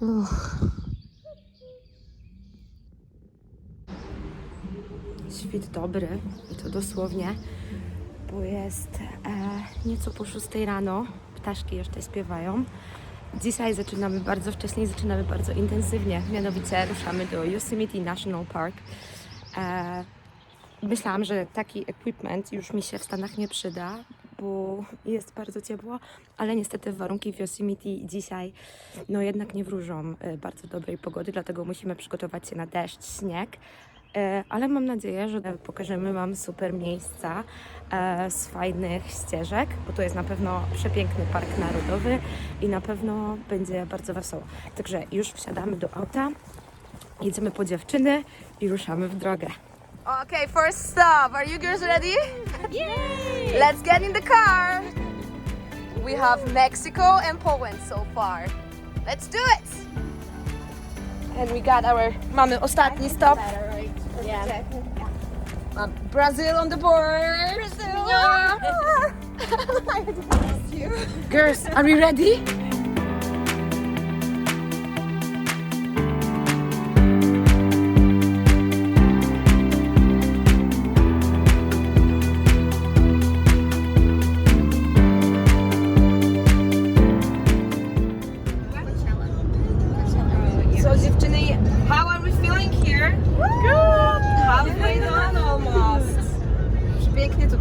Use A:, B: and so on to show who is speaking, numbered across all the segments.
A: Uff. Świt dobry, to dosłownie, bo jest e, nieco po 6 rano. Ptaszki jeszcze śpiewają. Dzisiaj zaczynamy bardzo wcześnie, zaczynamy bardzo intensywnie. Mianowicie ruszamy do Yosemite National Park. E, myślałam, że taki equipment już mi się w Stanach nie przyda, bo jest bardzo ciepło, ale niestety warunki w Yosemite dzisiaj no jednak nie wróżą e, bardzo dobrej pogody, dlatego musimy przygotować się na deszcz, śnieg. E, Ale mam nadzieję, że pokażemy Wam super miejsca e, z fajnych ścieżek, bo to jest na pewno przepiękny park narodowy i na pewno będzie bardzo wesoło. Także już wsiadamy do auta, jedziemy po dziewczyny i ruszamy w drogę.
B: Okay, first stop. Are you girls ready? Yay! Let's get in the car. We have Mexico and Poland so far. Let's do it.
A: And we got our... Mamy ostatni stop.
B: Yeah.
A: Um, Brazil on the board.
B: Brazil.
A: Girls, are we ready?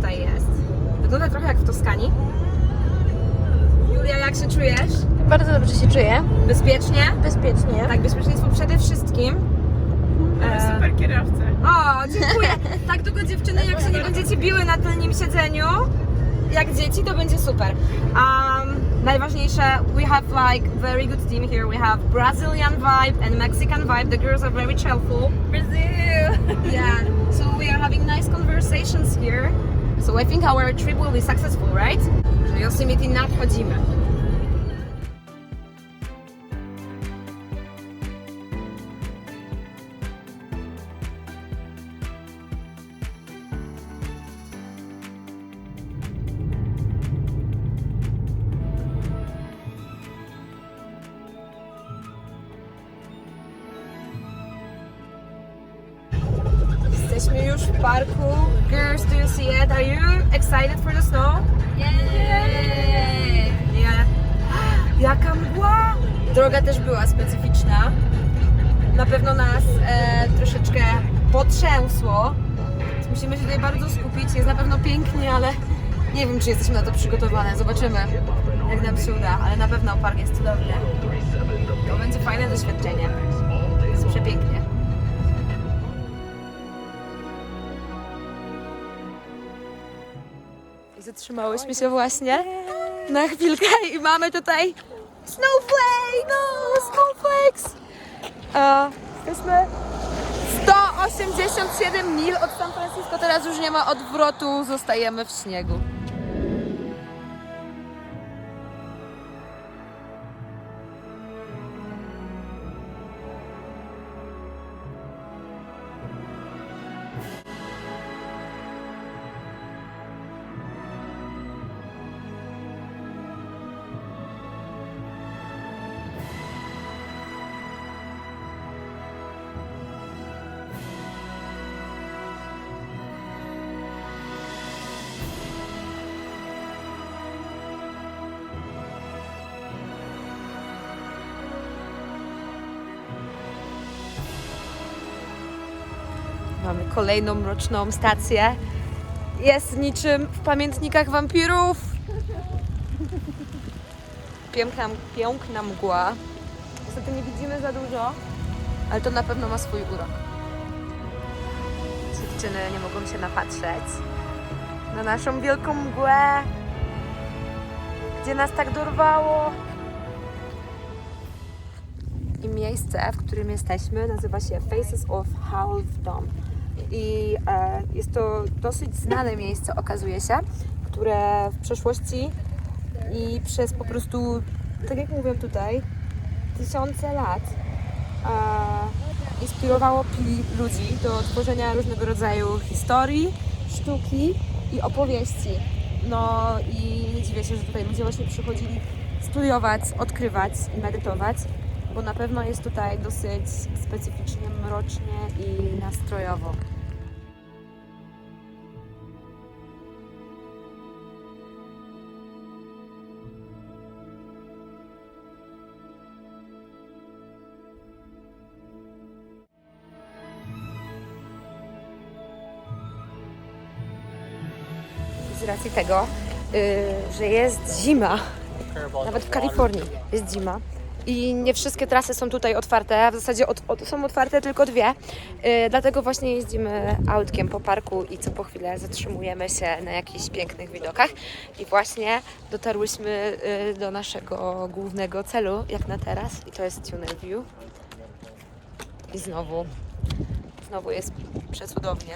A: Tutaj jest. Wygląda trochę jak w Toskanii. Julia, jak się czujesz?
C: Bardzo dobrze się czuję.
A: Bezpiecznie?
C: Bezpiecznie.
A: Tak, bezpieczeństwo przede wszystkim. E,
D: Super kierowcę.
A: o, dziękuję. Tak tylko dziewczyny, jak się nie będziecie biły na tylnym siedzeniu, jak dzieci, to będzie super. Um, najważniejsze, we have like very good team here. We have Brazilian vibe and Mexican vibe. The girls are very cheerful.
B: Brazil.
A: Yeah, so we are having nice conversations here. So I think our trip will be successful, right? Że Yosemite nadchodzimy. Jesteśmy Na pewno nas e, troszeczkę potrzęsło. Musimy się tutaj bardzo skupić. Jest na pewno pięknie, ale nie wiem, czy jesteśmy na to przygotowane. Zobaczymy, jak nam się uda. Ale na pewno park jest cudowny. To będzie fajne doświadczenie. Jest przepięknie. Zatrzymałyśmy się właśnie na chwilkę i mamy tutaj snowflake! No, snowflakes! E, jesteśmy 187 mil od San Francisco, teraz już nie ma odwrotu, zostajemy w śniegu. Mamy kolejną mroczną stację. Jest niczym w pamiętnikach wampirów. Piękna, piękna mgła. Niestety nie widzimy za dużo, ale to na pewno ma swój urok. Dziewczyny nie mogą się napatrzeć na naszą wielką mgłę, gdzie nas tak dorwało. I miejsce, w którym jesteśmy, nazywa się Faces of Halfdom. I e, jest to dosyć znane miejsce, okazuje się, które w przeszłości i przez po prostu, tak jak mówię tutaj, tysiące lat e, inspirowało pi- ludzi do tworzenia różnego rodzaju historii, sztuki i opowieści. No i nie dziwię się, że tutaj ludzie właśnie przychodzili studiować, odkrywać i medytować. Bo na pewno jest tutaj dosyć specyficznie mrocznie i nastrojowo. z racji tego, y, że jest zima, nawet w Kalifornii jest zima i nie wszystkie trasy są tutaj otwarte, w zasadzie od, od, są otwarte tylko dwie, y, dlatego właśnie jeździmy autkiem po parku i co po chwilę zatrzymujemy się na jakichś pięknych widokach. I właśnie dotarłyśmy y, do naszego głównego celu, jak na teraz. I to jest Tunnel View. I znowu, znowu jest przecudownie.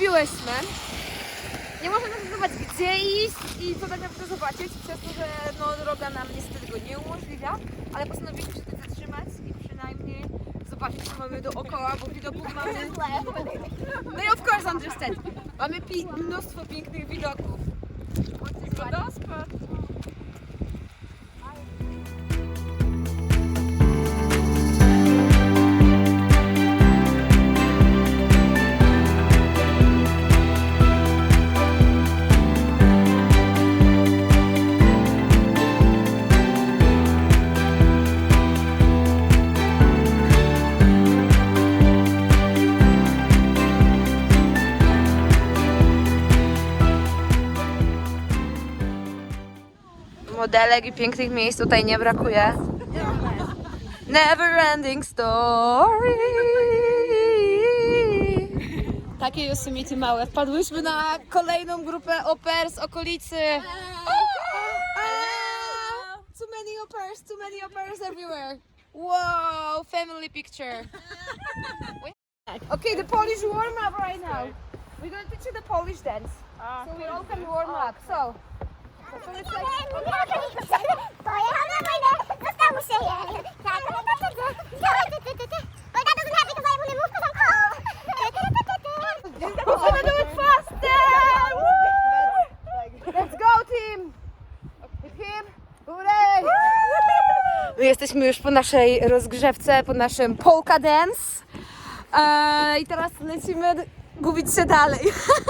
A: Tutaj pogubiłyśmy. Nie możemy zdecydować gdzie iść i co tak naprawdę zobaczyć, przez to, że no, droga nam niestety tego nie umożliwia, ale postanowiliśmy się tutaj zatrzymać i przynajmniej zobaczyć co mamy dookoła, bo widoków mamy... No i of course understand. Mamy pi- mnóstwo pięknych widoków. Wodospad. Modelek i pięknych miejsc tutaj nie brakuje. Never ending story. Takie Yosemite małe. Wpadłyśmy na kolejną grupę oper z okolicy. Too many operas, too many operas everywhere. Wow, family picture. okay, the Polish warm up right now. We're gonna teach you the Polish dance. So we all can warm up. So, jesteśmy już po naszej rozgrzewce, po naszym polka dance. Eee, I teraz lecimy gubić się dalej.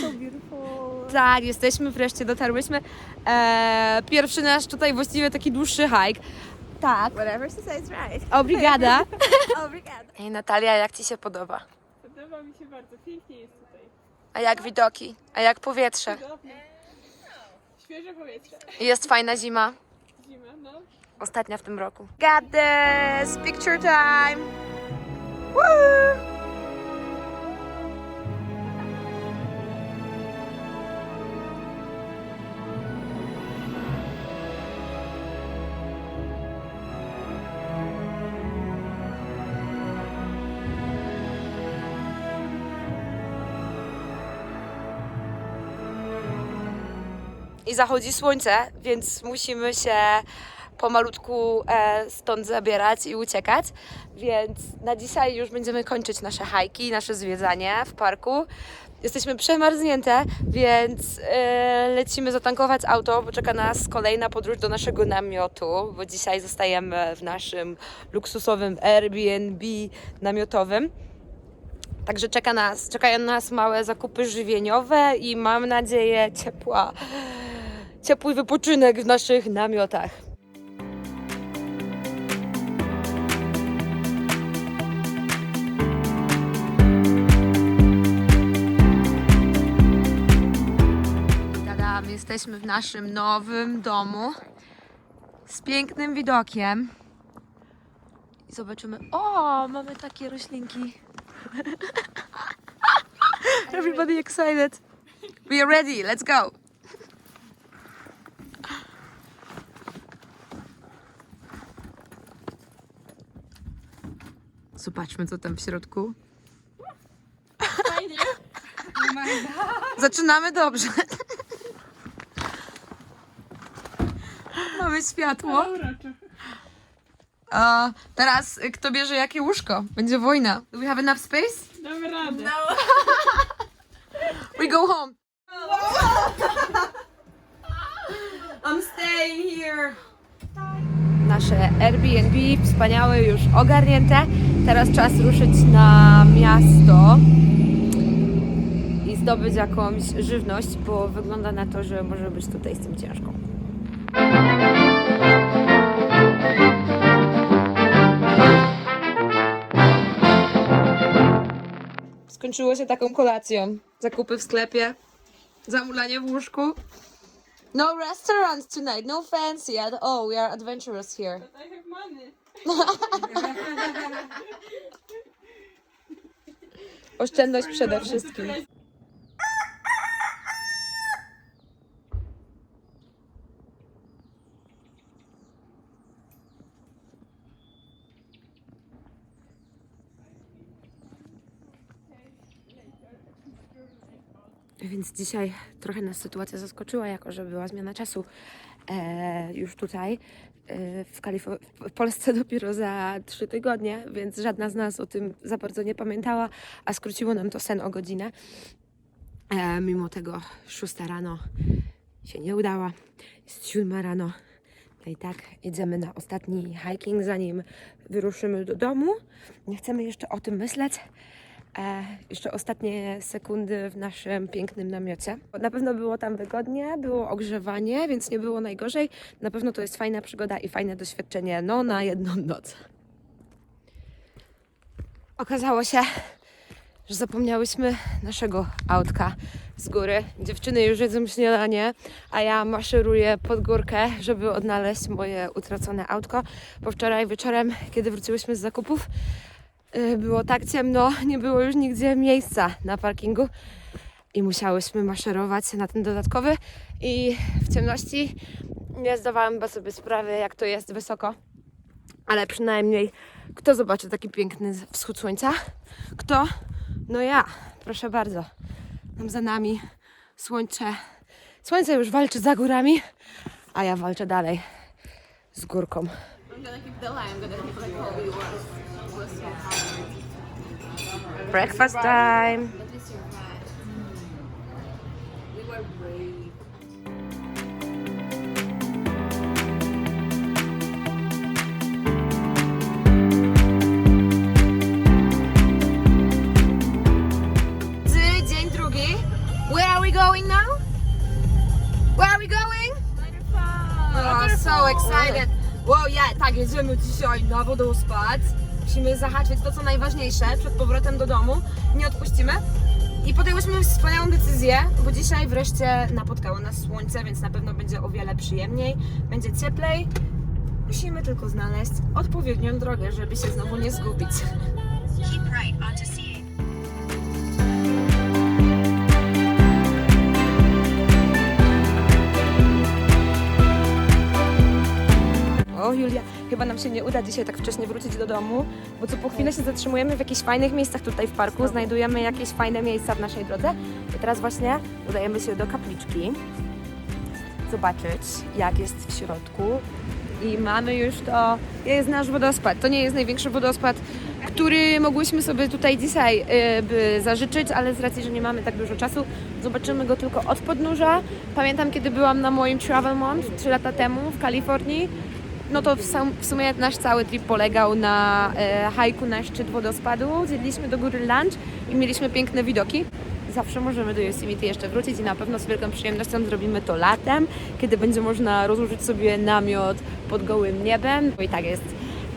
C: so beautiful.
A: Tak, jesteśmy, wreszcie dotarłyśmy. Eee, pierwszy nasz tutaj właściwie taki dłuższy hike. Tak,
C: Whatever she says, right.
A: obrigada.
C: Obrigada.
A: Ej, Natalia, jak Ci się podoba?
E: Podoba mi się bardzo, pięknie jest tutaj.
A: A jak widoki? A jak powietrze?
E: Cudownie. Świeże powietrze.
A: Jest fajna zima.
E: Zima, no.
A: Ostatnia w tym roku. Got this! Picture time! I zachodzi słońce, więc musimy się pomalutku e, stąd zabierać i uciekać. Więc na dzisiaj już będziemy kończyć nasze hajki, nasze zwiedzanie w parku. Jesteśmy przemarznięte, więc e, lecimy zatankować auto, bo czeka nas kolejna podróż do naszego namiotu, bo dzisiaj zostajemy w naszym luksusowym Airbnb namiotowym. Także czeka nas, czekają nas małe zakupy żywieniowe i mam nadzieję ciepła, ciepły wypoczynek w naszych namiotach. Tadam, jesteśmy w naszym nowym domu z pięknym widokiem. I zobaczymy. O, mamy takie roślinki. Everybody excited. We are ready, let's go! Zobaczmy, co tam w środku. Zaczynamy dobrze. Mamy światło. A teraz kto bierze jakie łóżko? Będzie wojna. Do we have enough space?
E: Damy radę.
A: We go home. I'm staying here. Nasze Airbnb wspaniałe, już ogarnięte. Teraz czas ruszyć na miasto i zdobyć jakąś żywność, bo wygląda na to, że może być tutaj z tym ciężko. Skończyło się taką kolacją. Zakupy w sklepie, zamulanie w łóżku. No restaurants tonight, no fancy at all. We are adventurous here.
E: I have money.
A: Oszczędność przede wszystkim. Więc dzisiaj trochę nas sytuacja zaskoczyła, jako że była zmiana czasu e, już tutaj. E, w, Kalifo- w Polsce dopiero za trzy tygodnie, więc żadna z nas o tym za bardzo nie pamiętała, a skróciło nam to sen o godzinę. E, mimo tego szósta rano się nie udała. Jest siódma rano. No i tak idziemy na ostatni hiking, zanim wyruszymy do domu. Nie chcemy jeszcze o tym myśleć. E, jeszcze ostatnie sekundy w naszym pięknym namiocie. Na pewno było tam wygodnie, było ogrzewanie, więc nie było najgorzej. Na pewno to jest fajna przygoda i fajne doświadczenie, no na jedną noc. Okazało się, że zapomniałyśmy naszego autka z góry. Dziewczyny już jedzą śniadanie, a ja maszeruję pod górkę, żeby odnaleźć moje utracone autko. Bo wczoraj wieczorem, kiedy wróciłyśmy z zakupów, było tak ciemno, nie było już nigdzie miejsca na parkingu i musiałyśmy maszerować na ten dodatkowy i w ciemności nie zdawałam chyba sobie sprawy, jak to jest wysoko. Ale przynajmniej kto zobaczy taki piękny wschód słońca? Kto? No ja, proszę bardzo. Tam za nami słońce. Słońce już walczy za górami, a ja walczę dalej z górką. Breakfast time. Where are we going now? Where are we going? Oh, so excited. Wow, yeah, tak, jedziemy dzisiaj na wodospad. Musimy zahaczyć to, co najważniejsze przed powrotem do domu. Nie odpuścimy. I podjęłyśmy wspaniałą decyzję, bo dzisiaj wreszcie napotkało nas słońce, więc na pewno będzie o wiele przyjemniej, będzie cieplej. Musimy tylko znaleźć odpowiednią drogę, żeby się znowu nie zgubić.
F: Keep right onto
A: O Julia, chyba nam się nie uda dzisiaj tak wcześnie wrócić do domu, bo co po chwilę się zatrzymujemy w jakichś fajnych miejscach tutaj w parku, znajdujemy jakieś fajne miejsca w naszej drodze. I teraz właśnie udajemy się do kapliczki, zobaczyć jak jest w środku. I mamy już to, jest nasz wodospad. To nie jest największy wodospad, który mogłyśmy sobie tutaj dzisiaj y, by zażyczyć, ale z racji, że nie mamy tak dużo czasu, zobaczymy go tylko od podnóża. Pamiętam, kiedy byłam na moim Travel Month 3 lata temu w Kalifornii, no to w, sam, w sumie nasz cały trip polegał na e, hajku na szczyt wodospadu. Zjedliśmy do góry lunch i mieliśmy piękne widoki. Zawsze możemy do Yosemite jeszcze wrócić i na pewno z wielką przyjemnością zrobimy to latem, kiedy będzie można rozłożyć sobie namiot pod gołym niebem. Bo i tak jest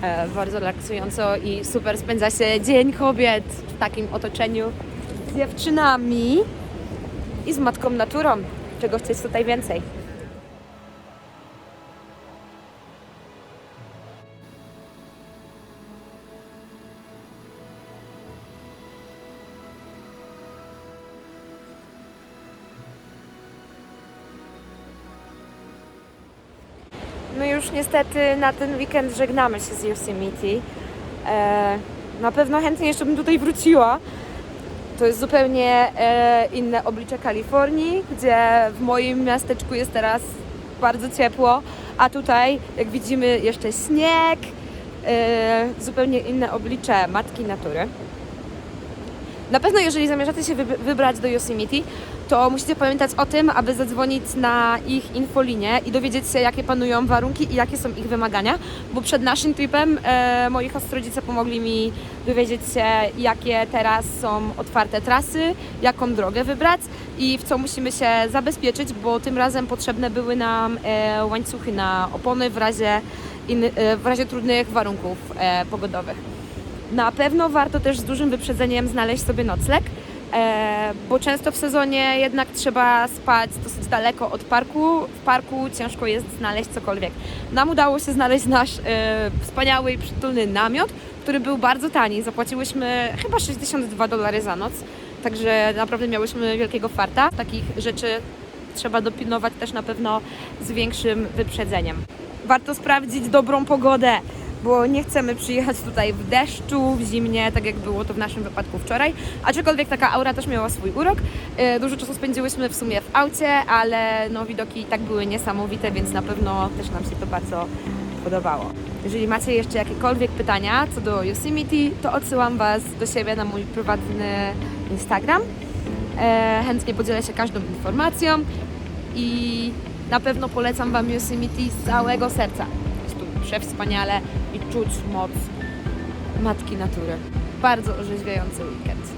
A: e, bardzo relaksująco i super spędza się Dzień Kobiet w takim otoczeniu z dziewczynami i z matką naturą. czego chcieć tutaj więcej. My już niestety na ten weekend żegnamy się z Yosemite. E, na pewno chętnie jeszcze bym tutaj wróciła. To jest zupełnie e, inne oblicze Kalifornii, gdzie w moim miasteczku jest teraz bardzo ciepło, a tutaj, jak widzimy, jeszcze śnieg, e, zupełnie inne oblicze matki natury. Na pewno, jeżeli zamierzacie się wyb- wybrać do Yosemite, to musicie pamiętać o tym, aby zadzwonić na ich infolinię i dowiedzieć się, jakie panują warunki i jakie są ich wymagania, bo przed naszym tripem e, moi hostrodzice pomogli mi dowiedzieć się, jakie teraz są otwarte trasy, jaką drogę wybrać i w co musimy się zabezpieczyć, bo tym razem potrzebne były nam e, łańcuchy na opony w razie, in, e, w razie trudnych warunków e, pogodowych. Na pewno warto też z dużym wyprzedzeniem znaleźć sobie nocleg, bo często w sezonie jednak trzeba spać dosyć daleko od parku. W parku ciężko jest znaleźć cokolwiek. Nam udało się znaleźć nasz e, wspaniały i przytulny namiot, który był bardzo tani. Zapłaciłyśmy chyba 62 dolary za noc, także naprawdę miałyśmy wielkiego farta. Takich rzeczy trzeba dopilnować też na pewno z większym wyprzedzeniem. Warto sprawdzić dobrą pogodę, bo nie chcemy przyjechać tutaj w deszczu, w zimnie, tak jak było to w naszym wypadku wczoraj. Aczkolwiek taka aura też miała swój urok. E, Dużo czasu spędziłyśmy w sumie w aucie, ale no, widoki i tak były niesamowite, więc na pewno też nam się to bardzo podobało. Jeżeli macie jeszcze jakiekolwiek pytania co do Yosemite, to odsyłam Was do siebie na mój prywatny Instagram. E, chętnie podzielę się każdą informacją i na pewno polecam Wam Yosemite z całego serca. Jest tu przewspaniale czuć moc Matki Natury. Bardzo orzeźwiający weekend.